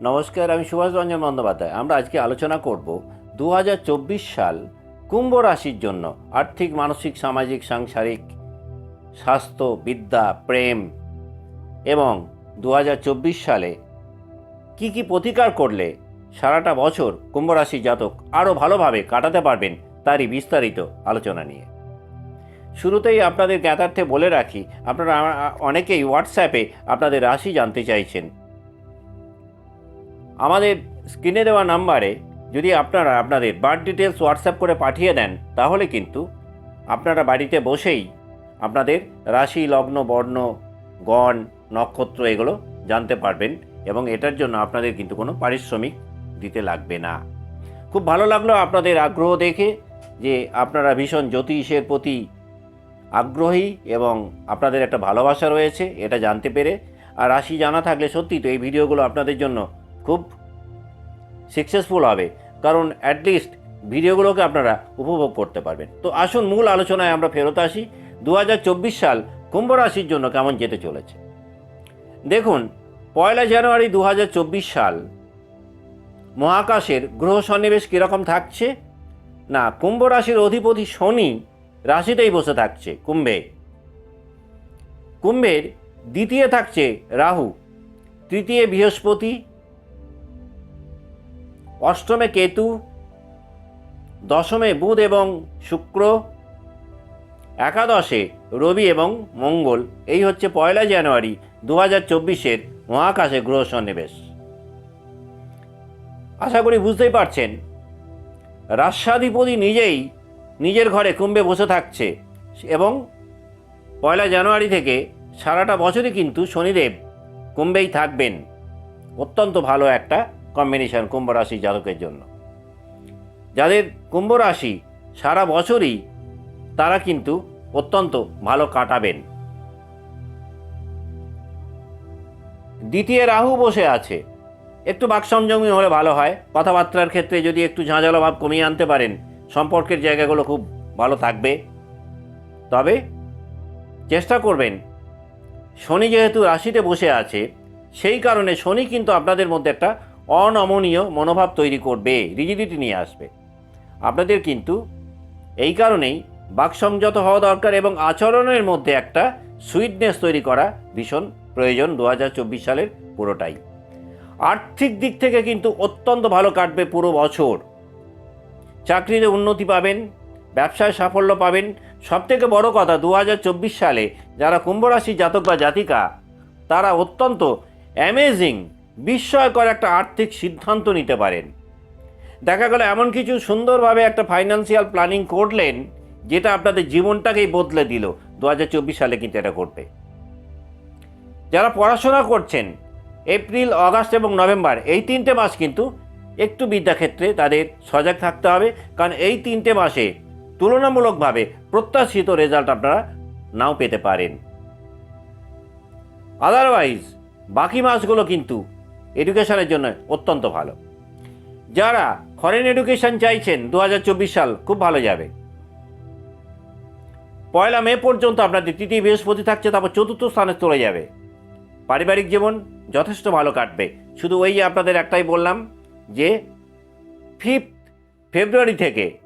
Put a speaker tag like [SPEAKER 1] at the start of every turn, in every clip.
[SPEAKER 1] নমস্কার, আমি সুভাষ রঞ্জন বন্দ্যোপাধ্যায়। আমরা আজকে আলোচনা করব দু হাজার চব্বিশ সাল কুম্ভ রাশির জন্য আর্থিক, মানসিক, সামাজিক, সাংসারিক স্বাস্থ্য, বিদ্যা, প্রেম এবং দু হাজার চব্বিশ সালে কি কি প্রতিকার করলে সারাটা বছর কুম্ভ রাশির জাতক আরও ভালোভাবে কাটাতে পারবেন তারই বিস্তারিত আলোচনা নিয়ে। শুরুতেই আপনাদের জ্ঞাতার্থে বলে রাখি, আপনারা অনেকেই হোয়াটসঅ্যাপে আপনাদের রাশি জানতে চাইছেন। আমাদের স্ক্রিনে দেওয়া নাম্বারে যদি আপনারা আপনাদের বার্থ ডিটেলস হোয়াটসঅ্যাপ করে পাঠিয়ে দেন, তাহলে কিন্তু আপনারা বাড়িতে বসেই আপনাদের রাশি, লগ্ন, বর্ণ, গণ, নক্ষত্র এগুলো জানতে পারবেন এবং এটার জন্য আপনাদের কিন্তু কোনো পারিশ্রমিক দিতে লাগবে না। খুব ভালো লাগল আপনাদের আগ্রহ দেখে যে আপনারা ভীষণ জ্যোতিষের প্রতি আগ্রহী এবং আপনাদের একটা ভালোবাসা রয়েছে, এটা জানতে পেরে। আর রাশি জানা থাকলে সত্যি তো এই ভিডিওগুলো আপনাদের জন্য খুব সাকসেসফুল হবে। কারণ অ্যাটলিস্ট ভিডিওগুলোকে আপনারা উপভোগ করতে পারবেন। তো আসুন মূল আলোচনায় আমরা ফেরত আসি। দু হাজার চব্বিশ সাল কুম্ভ রাশির জন্য কেমন যেতে চলেছে? দেখুন, পয়লা জানুয়ারি দু হাজার চব্বিশ সাল মহাকাশের গ্রহ সন্নিবেশ কীরকম থাকছে? না, কুম্ভ রাশির অধিপতি শনি রাশিতেই বসে থাকছে কুম্ভে। কুম্ভের দ্বিতীয় থাকছে রাহু, তৃতীয় বৃহস্পতি অষ্টমে কেতু, দশমে বুধ এবং শুক্র, একাদশে রবি এবং মঙ্গল। এই হচ্ছে পয়লা জানুয়ারি দু হাজার চব্বিশের মহাকাশে গ্রহ সন্নিবেশ। আশা করি বুঝতেই পারছেন, রাষ্ট্রাধিপতি নিজেই নিজের ঘরে কুম্ভে বসে থাকছে এবং পয়লা জানুয়ারি থেকে সারাটা বছরই কিন্তু শনিদেব কুম্ভেই থাকবেন। অত্যন্ত ভালো একটা কম্বিনেশন কুম্ভ রাশি জাতকের জন্য। যাদের কুম্ভ রাশি সারা বছরই তারা কিন্তু অত্যন্ত ভালো কাটাবেন। দ্বিতীয় রাহু বসে আছে। একটু বাকসংযমী হলে ভালো হয়। কথাবার্তার ক্ষেত্রে যদি একটু ঝাঁঝালো ভাব কমিয়ে আনতে পারেন, সম্পর্কের জায়গাগুলো খুব ভালো থাকবে। তবে চেষ্টা করবেন, শনি যেহেতু রাশিতে বসে আছে, সেই কারণে শনি কিন্তু আপনাদের মধ্যে একটা অনমনীয় মনোভাব তৈরি করবে রিজিডিটি নিয়ে আসবে। আপনাদের কিন্তু এই কারণেই বাকসংযত হওয়া দরকার এবং আচরণের মধ্যে একটা সুইটনেস তৈরি করা ভীষণ প্রয়োজন দু হাজার চব্বিশ সালের পুরোটাই। আর্থিক দিক থেকে কিন্তু অত্যন্ত ভালো কাটবে পুরো বছর। চাকরিতে উন্নতি পাবেন, ব্যবসায় সাফল্য পাবেন। সবথেকে বড় কথা, দু হাজার চব্বিশ সালে যারা কুম্ভ রাশির জাতক বা জাতিকা, তারা অত্যন্ত অ্যামেজিং বিস্ময়কর একটা আর্থিক সিদ্ধান্ত নিতে পারেন। দেখা গেল এমন কিছু সুন্দরভাবে একটা ফাইন্যান্সিয়াল প্ল্যানিং করলেন, যেটা আপনাদের জীবনটাকেই বদলে দিল। দু হাজার চব্বিশ সালে কিন্তু এটা করবে যারা পড়াশোনা করছেন, এপ্রিল আগস্ট এবং নভেম্বর, এই তিনটে মাস কিন্তু একটু বিদ্যাক্ষেত্রে তাদের সজাগ থাকতে হবে, কারণ এই তিনটে মাসে তুলনামূলকভাবে প্রত্যাশিত রেজাল্ট আপনারা নাও পেতে পারেন। আদারওয়াইজ বাকি মাসগুলো কিন্তু এডুকেশনের জন্য অত্যন্ত ভালো। যারা ফরেন এডুকেশন চাইছেন দু হাজার চব্বিশ সাল খুব ভালো যাবে। পয়লা মে পর্যন্ত আপনাদের তৃতীয় বৃহস্পতি থাকছে, তারপর চতুর্থ স্থানে চলে যাবে। পারিবারিক জীবন যথেষ্ট ভালো কাটবে। শুধু ওই আপনাদের একটাই বললাম যে ফিফথ ফেব্রুয়ারি থেকে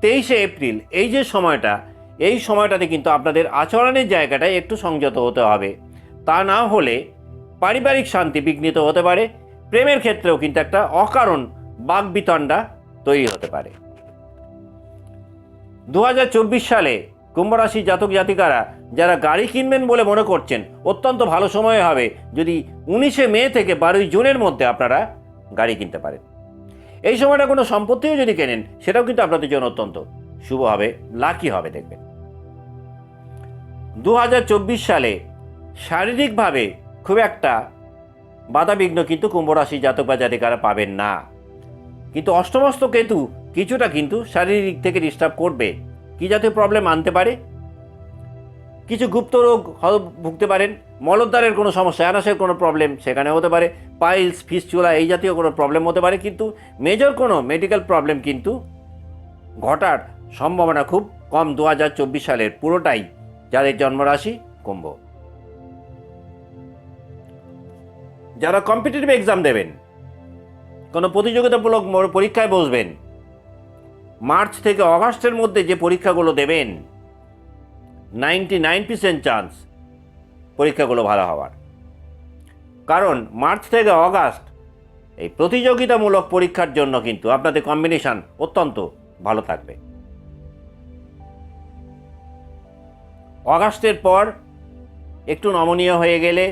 [SPEAKER 1] তেইশে এপ্রিল, এই যে সময়টা, এই সময়টাতে কিন্তু আপনাদের আচরণের জায়গাটায় একটু সংযত হতে হবে। তা না হলে পারিবারিক শান্তি বিঘ্নিত হতে পারে, প্রেমের ক্ষেত্রেও কিন্তু একটা অকারণ বাগবিতণ্ডা তৈরি হতে পারে। দু হাজার চব্বিশ সালে কুম্ভরাশি জাতক জাতিকারা যারা গাড়ি কিনবেন বলে মনে করছেন, অত্যন্ত ভালো সময় হবে যদি উনিশে মে থেকে বারোই জুনের মধ্যে আপনারা গাড়ি কিনতে পারেন। এই সময়টা কোনো সম্পত্তিও যদি কেনেন, সেটাও কিন্তু আপনাদের জন্য অত্যন্ত শুভ হবে, লাকি হবে দেখবেন। দু হাজার চব্বিশ সালে শারীরিকভাবে খুব একটা বাধাবিঘ্ন কিন্তু কুম্ভরাশি জাতক বা জাতিকারা পাবেন না। কিন্তু অষ্টমস্ত কেতু কিছুটা কিন্তু শারীরিক থেকে ডিস্টার্ব করবে। কী জাতীয় প্রবলেম আনতে পারে? কিছু গুপ্ত রোগ ভুগতে পারেন। মলদ্বারের কোনো সমস্যা অ্যানাসের কোনো প্রবলেম সেখানে হতে পারে। পাইলস ফিসচুলা এই জাতীয় কোনো প্রবলেম হতে পারে। কিন্তু মেজর কোনো মেডিকেল প্রবলেম কিন্তু ঘটার সম্ভাবনা খুব কম। দু হাজার চব্বিশ সালের পুরোটাই যাদের জন্মরাশি কুম্ভ। যারা কম্পিটিটিভ এক্সাম দেবেন, কোনো প্রতিযোগিতামূলক পরীক্ষায় বসবেন, মার্চ থেকে অগাস্টের মধ্যে যে পরীক্ষাগুলো দেবেন নাইনটি নাইন পার্সেন্ট চান্স পরীক্ষাগুলো ভালো হওয়ার। কারণ মার্চ থেকে অগাস্ট এই প্রতিযোগিতামূলক পরীক্ষার জন্য কিন্তু আপনাদের কম্বিনেশান অত্যন্ত ভালো থাকবে। অগাস্টের পর একটু নমনীয় হয়ে গেলে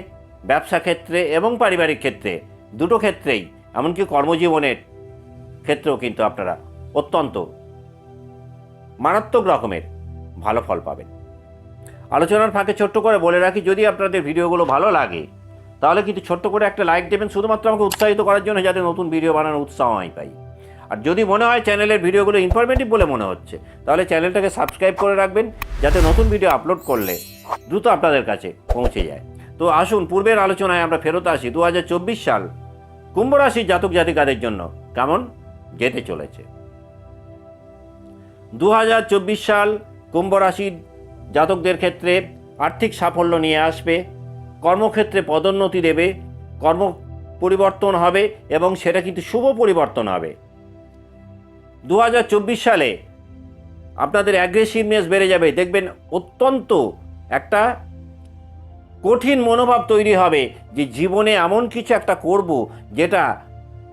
[SPEAKER 1] ব্যবসা ক্ষেত্রে এবং পারিবারিক ক্ষেত্রে, দুটো ক্ষেত্রেই, এমনকি কর্মজীবনের ক্ষেত্রেও কিন্তু আপনারা অত্যন্ত মারাত্মক রকমের ভালো ফল পাবেন। আলোচনার ফাঁকে ছোট্ট করে বলে রাখি, যদি আপনাদের ভিডিওগুলো ভালো লাগে, তাহলে কিন্তু ছোট্ট করে একটা লাইক দেবেন, শুধুমাত্র আমাকে উৎসাহিত করার জন্য যাতে নতুন ভিডিও বানানোর উৎসাহ আমি পাই। আর যদি মনে হয় চ্যানেলের ভিডিওগুলো ইনফরমেটিভ বলে মনে হচ্ছে, তাহলে চ্যানেলটাকে সাবস্ক্রাইব করে রাখবেন, যাতে নতুন ভিডিও আপলোড করলে দ্রুত আপনাদের কাছে পৌঁছে যায়। তো আসুন, পূর্বের আলোচনায় আমরা ফেরত আসি দু হাজার চব্বিশ সাল কুম্ভ রাশির জাতক জাতিকাদের জন্য। কেমন? যেতে চলেছে। দু হাজার চব্বিশ সাল কুম্ভ রাশির জাতকদের ক্ষেত্রে আর্থিক সাফল্য নিয়ে আসবে, কর্মক্ষেত্রে পদোন্নতি দেবে, কর্ম পরিবর্তন হবে এবং সেটা কিন্তু শুভ পরিবর্তন হবে। দু হাজার চব্বিশ সালে আপনাদের অ্যাগ্রেসিভনেস বেড়ে যাবে। দেখবেন অত্যন্ত একটা কঠিন মনোভাব তৈরি হবে যে জীবনে এমন কিছু একটা করব যেটা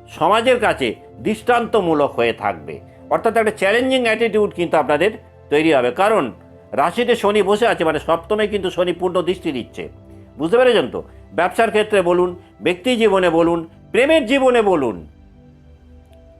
[SPEAKER 1] সমাজের কাছে দৃষ্টান্তমূলক হয়ে থাকবে। অর্থাৎ একটা চ্যালেঞ্জিং অ্যাটিটিউড কিন্তু আপনাদের তৈরি হবে। কারণ রাশিতে শনি বসে আছে মানে সপ্তমে কিন্তু শনি পূর্ণ দৃষ্টি দিচ্ছে। বুঝতে পেরেছেন তো? ব্যবসার ক্ষেত্রে বলুন, ব্যক্তি জীবনে বলুন, প্রেমের জীবনে বলুন,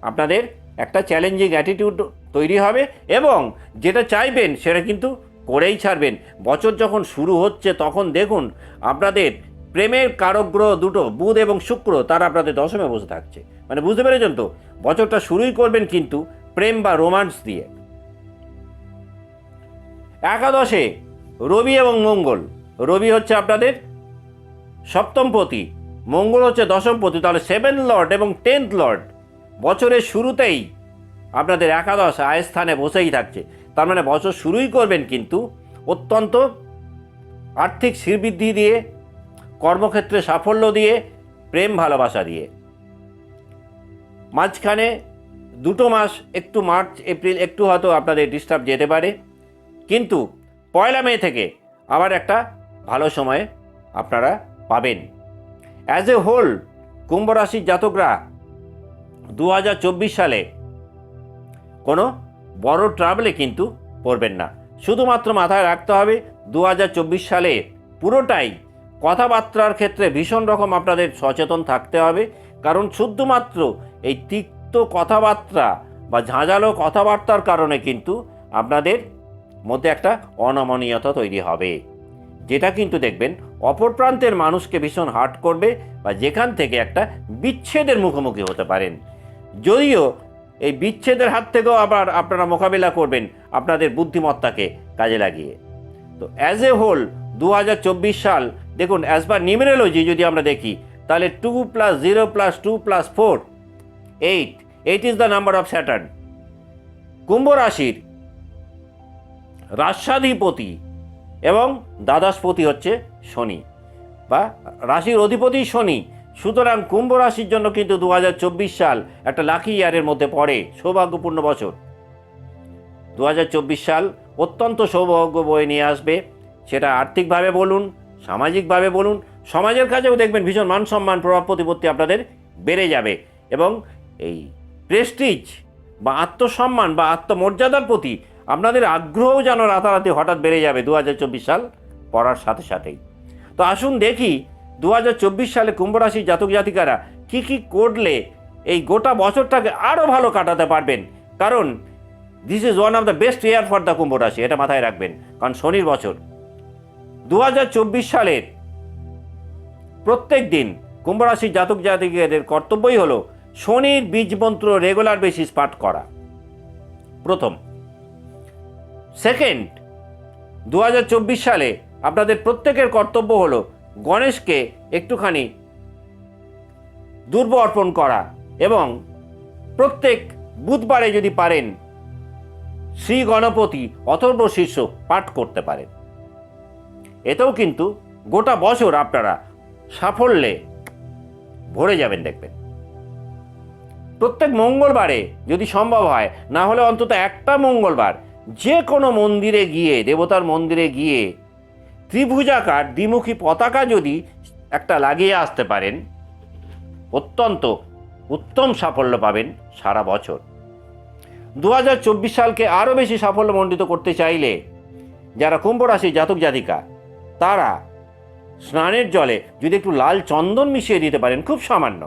[SPEAKER 1] আপনাদের একটা চ্যালেঞ্জিং অ্যাটিটিউড তৈরি হবে এবং যেটা চাইবেন সেটা কিন্তু করেই ছাড়বেন। বছর যখন শুরু হচ্ছে তখন দেখুন, আপনাদের প্রেমের কারগ্রহ দুটো, বুধ এবং শুক্র, তারা আপনাদের দশমে বসে থাকছে। মানে বুঝতে পেরেছেন তো? বছরটা শুরুই করবেন কিন্তু প্রেম বা রোমান্স দিয়ে। একাদশে রবি এবং মঙ্গল। রবি হচ্ছে আপনাদের সপ্তমপতি মঙ্গল হচ্ছে দশমপতি তাহলে সেভেন লর্ড এবং টেন্থ লর্ড বছরের শুরুতেই আপনাদের একাদশ আয় স্থানে বসেই থাকছে। তার মানে বছর শুরুই করবেন কিন্তু অত্যন্ত আর্থিক শ্রীবৃদ্ধি দিয়ে, কর্মক্ষেত্রে সাফল্য দিয়ে, প্রেম ভালোবাসা দিয়ে। মাঝখানে দুটো মাস, একটু মার্চ, এপ্রিল, একটু হয়তো আপনাদের ডিস্টার্ব যেতে পারে। কিন্তু পয়লা মে থেকে আবার একটা ভালো সময়ে আপনারা পাবেন। অ্যাজ এ হোল কুম্ভ রাশির জাতকরা দু হাজার চব্বিশ সালে কোনো বড় ট্রাভেলে কিন্তু পড়বেন না। শুধুমাত্র মাথায় রাখতে হবে দু হাজার চব্বিশ সালে পুরোটাই কথাবার্তার ক্ষেত্রে ভীষণ রকম আপনাদের সচেতন থাকতে হবে। কারণ শুধুমাত্র এই তিক্ত কথাবার্তা বা ঝাঁঝালো কথাবার্তার কারণে কিন্তু আপনাদের মধ্যে একটা অনমনীয়তা তৈরি হবে। যেটা কিন্তু দেখবেন, অপর প্রান্তের মানুষকে ভীষণ হার্ট করবে বা যেখান থেকে একটা বিচ্ছেদের মুখোমুখি হতে পারেন। যদিও এই বিচ্ছেদের হাত থেকেও আবার আপনারা মোকাবিলা করবেন আপনাদের বুদ্ধিমত্তাকে কাজে লাগিয়ে। তো অ্যাজ এ হোল দু হাজার চব্বিশ সাল, দেখুন অ্যাজ পার নিউমেরোলজি যদি আমরা দেখি, তাহলে two plus zero plus two plus four eight eight is the number of Saturn কুম্ভ রাশির রাষ্ট্রাধিপতি এবং দ্বাদশপতি হচ্ছে শনি বা রাশির অধিপতি শনি। সুতরাং কুম্ভ রাশির জন্য কিন্তু দু হাজার চব্বিশ সাল একটা লাকি ইয়ারের মধ্যে পড়ে, সৌভাগ্যপূর্ণ বছর। দু হাজার চব্বিশ সাল অত্যন্ত সৌভাগ্য বয়ে নিয়ে আসবে। সেটা আর্থিকভাবে বলুন, সামাজিকভাবে বলুন, সমাজের কাছেও দেখবেন ভীষণ মান সম্মান, প্রভাব প্রতিপত্তি আপনাদের বেড়ে যাবে এবং এই প্রেস্টিজ বা আত্মসম্মান বা আত্মমর্যাদার প্রতি আপনাদের আগ্রহও যেন রাতারাতি হঠাৎ বেড়ে যাবে দু হাজার চব্বিশ সাল পড়ার সাথে সাথেই। তো আসুন দেখি দু হাজার চব্বিশ সালে কুম্ভ রাশির জাতক জাতিকারা কী কী করলে এই গোটা বছরটাকে আরও ভালো কাটাতে পারবেন? কারণ this is one of the best year for the কুম্ভ রাশি এটা মাথায় রাখবেন, কারণ শনির বছর। দু হাজার চব্বিশ সালের প্রত্যেক দিন কুম্ভ রাশির জাতক জাতিকাদের কর্তব্যই হলো শনির বীজ মন্ত্র রেগুলার বেসিস পাঠ করা। প্রথম। সেকেন্ড দু হাজার চব্বিশ সালে আপনাদের প্রত্যেকের কর্তব্য হলো গণেশকে একটুখানি দুর্ব অর্পণ করা এবং প্রত্যেক বুধবারে যদি পারেন, শ্রী গণপতি অথর্ব শীর্ষ পাঠ করতে পারেন। এতেও কিন্তু গোটা বছর আপনারা সাফল্যে ভরে যাবেন দেখবেন। প্রত্যেক মঙ্গলবারে যদি সম্ভব হয়, না হলে অন্তত একটা মঙ্গলবার যে কোনো মন্দিরে গিয়ে, দেবতার মন্দিরে গিয়ে ত্রিভুজাকার দ্বিমুখী পতাকা যদি একটা লাগিয়ে আসতে পারেন, অত্যন্ত উত্তম সাফল্য পাবেন সারা বছর। দু হাজার চব্বিশ সালকে আরও বেশি সাফল্যমণ্ডিত করতে চাইলে যারা কুম্ভ রাশি জাতক জাতিকা, তারা স্নানের জলে যদি একটু লাল চন্দন মিশিয়ে দিতে পারেন, খুব সামান্য।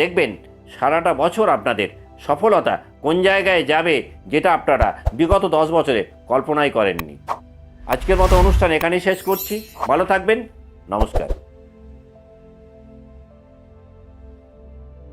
[SPEAKER 1] দেখবেন সারাটা বছর আপনাদের সফলতা কোন জায়গায় যাবে, যেটা আপনারা বিগত দশ বছরে কল্পনাই করেননি। আজকের মতো অনুষ্ঠান এখানেই শেষ করছি। ভালো থাকবেন। নমস্কার।